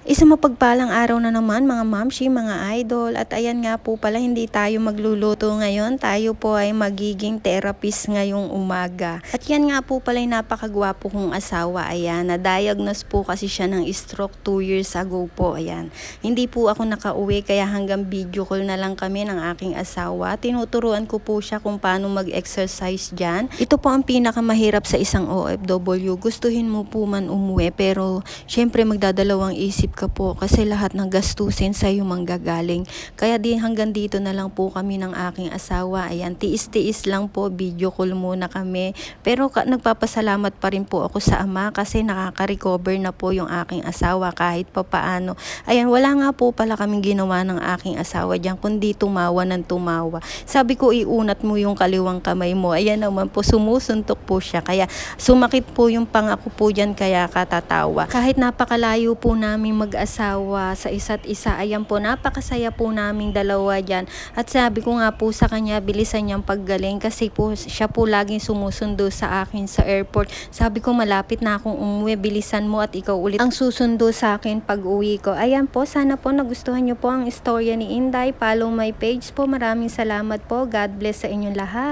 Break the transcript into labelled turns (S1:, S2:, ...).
S1: Isang mapagpalang araw na naman mga mamshi, mga idol. At ayan nga po pala, hindi tayo magluluto ngayon. Tayo po ay magiging therapist ngayong umaga. At yan nga po pala yung napakagwapo kong asawa. Ayan, na-diagnose po kasi siya ng stroke 2 years ago po. Ayan, hindi po ako nakauwi kaya hanggang video call na lang kami ng aking asawa. Tinuturuan ko po siya kung paano mag-exercise dyan. Ito po ang pinakamahirap sa isang OFW. Gustuhin mo po man umuwi pero syempre magdadalawang isip ka po kasi lahat ng gastusin sa iyo manggagaling. Kaya di hanggang dito na lang po kami ng aking asawa. Ayan, tiis-tiis lang po, video call muna kami. Pero ka- nagpapasalamat pa rin po ako sa ama kasi nakaka-recover na po yung aking asawa kahit papaano. Ayan, wala nga po pala kaming ginawa ng aking asawa diyan kundi tumawa ng tumawa. Sabi ko iunat mo yung kaliwang kamay mo. Ayan naman po sumusuntok po siya. Kaya sumakit po yung pangako po diyan kaya katatawa. Kahit napakalayo po namin mag-asawa sa isa't isa, ayan po napakasaya po naming dalawa diyan. At sabi ko nga po sa kanya bilisan niyang paggaling kasi po siya po laging sumusundo sa akin sa airport. Sabi ko malapit na akong umuwi, bilisan mo at ikaw ulit ang susundo sa akin pag uwi ko. Ayan po, sana po nagustuhan niyo po ang istorya ni Inday. Follow my page po. Maraming salamat po. God bless sa inyong lahat.